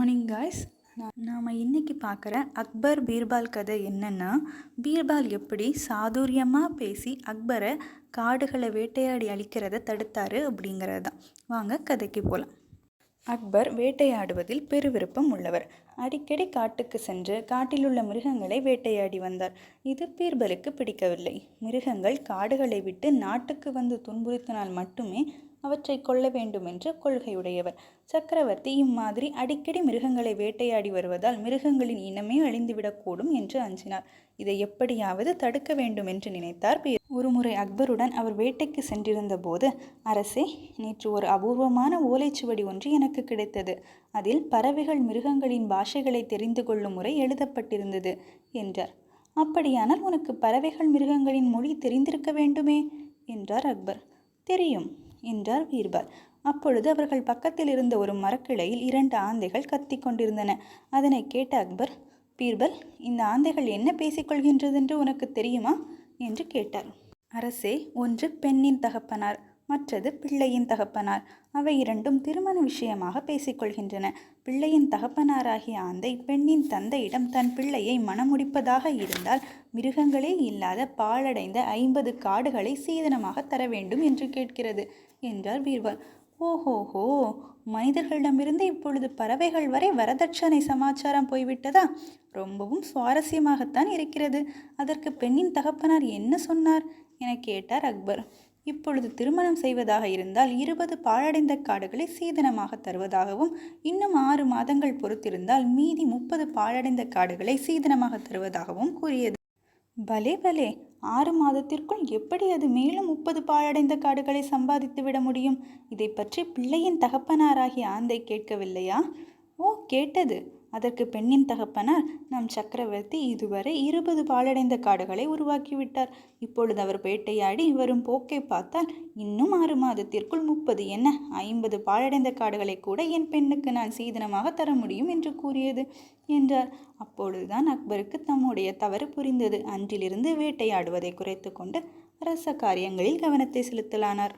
Morning guys நாம் இன்றைக்கி பார்க்குற அக்பர் பீர்பால் கதை என்னென்னா பீர்பால் எப்படி சாதுரியமாக பேசி அக்பரை காடுகளை வேட்டையாடி அழிக்கிறத தடுத்தாரு அப்படிங்கிறது தான். வாங்க கதைக்கு போகலாம் அக்பர் வேட்டையாடுவதில் பெருவிருப்பம் உள்ளவர். அடிக்கடி காட்டுக்கு சென்று காட்டிலுள்ள மிருகங்களை வேட்டையாடி வந்தார். இது பீர்பலுக்கு பிடிக்கவில்லை. மிருகங்கள் காடுகளை விட்டு நாட்டுக்கு வந்து துன்புறுத்தினால் மட்டுமே அவற்றை கொள்ள வேண்டும் என்ற கொள்கையுடையவர். சக்கரவர்த்தி இம்மாதிரி அடிக்கடி மிருகங்களை வேட்டையாடி வருவதால் மிருகங்களின் இனமே அழிந்துவிடக்கூடும் என்று அஞ்சினார். இதை எப்படியாவது தடுக்க வேண்டும் என்று நினைத்தார் பீர் ஒருமுறை அக்பருடன் அவர் வேட்டைக்கு சென்றிருந்த போது அரசே நேற்று ஒரு அபூர்வமான ஓலைச்சுவடி ஒன்று எனக்கு கிடைத்தது. அதில் பறவைகள் மிருகங்களின் பாஷைகளை தெரிந்து கொள்ளும் முறை எழுதப்பட்டிருந்தது என்றார். அப்படியானால் உனக்கு பறவைகள் மிருகங்களின் மொழி தெரிந்திருக்க வேண்டுமே? என்றார் அக்பர். தெரியும். என்றார் பீர்பால் அப்பொழுது அவர்கள் பக்கத்தில் இருந்த ஒரு மரக்கிளையில் இரண்டு ஆந்தைகள் கத்தி கொண்டிருந்தன. அதனை கேட்ட அக்பர் பீர்பல் இந்த ஆந்தைகள் என்ன பேசிக்கொள்கின்றதென்று உனக்கு தெரியுமா? என்று கேட்டார். அரசே ஒன்று பெண்ணின் தகப்பனார். மற்றது பிள்ளையின் தகப்பனார். அவை இரண்டும் திருமண விஷயமாக பேசிக்கொள்கின்றன. பிள்ளையின் தகப்பனாராகிய ஆந்தை பெண்ணின் தந்தையிடம் தன் பிள்ளையை மணமுடிப்பதாக இருந்தால் மிருகங்களே இல்லாத பாழடைந்த ஐம்பது காடுகளை சீதனமாக தர வேண்டும் என்று கேட்கிறது என்றார் பீர்பால் ஓஹோஹோ! மனிதர்களிடமிருந்து இப்பொழுது பறவைகள் வரை வரதட்சணை சமாச்சாரம் போய்விட்டதா? ரொம்பவும் சுவாரஸ்யமாகத்தான் இருக்கிறது. அதற்கு பெண்ணின் தகப்பனார் என்ன சொன்னார்? என கேட்டார் அக்பர். இப்பொழுது திருமணம் செய்வதாக இருந்தால் இருபது பாழடைந்த காடுகளை சீதனமாக தருவதாகவும் இன்னும் ஆறு மாதங்கள் பொறுத்திருந்தால் மீதி முப்பது பாழடைந்த காடுகளை சீதனமாக தருவதாகவும் கூறியது. பலே பலே ஆறு மாதத்திற்குள் எப்படி அது மேலும் முப்பது பாழடைந்த காடுகளை சம்பாதித்து விட முடியும்? இதை பற்றி பிள்ளையின் தகப்பனாராகிய ஆந்தை கேட்கவில்லையா? ஓ கேட்டது. அதற்கு பெண்ணின் தகப்பனார் நம் சக்கரவர்த்தி இதுவரை இருபது பாழடைந்த காடுகளை உருவாக்கிவிட்டார். இப்பொழுது அவர் வேட்டையாடி வரும் போக்கை பார்த்தால் இன்னும் ஆறு மாதத்திற்குள் முப்பது என்ன ஐம்பது பாழடைந்த காடுகளை கூட என் பெண்ணுக்கு நான் சீதனமாக தர முடியும் என்று கூறியது என்றார். அப்பொழுதுதான் அக்பருக்கு தம்முடைய தவறு புரிந்தது. அன்றிலிருந்து வேட்டையாடுவதை குறைத்து கொண்டு அரச காரியங்களில் கவனத்தை செலுத்தலானார்.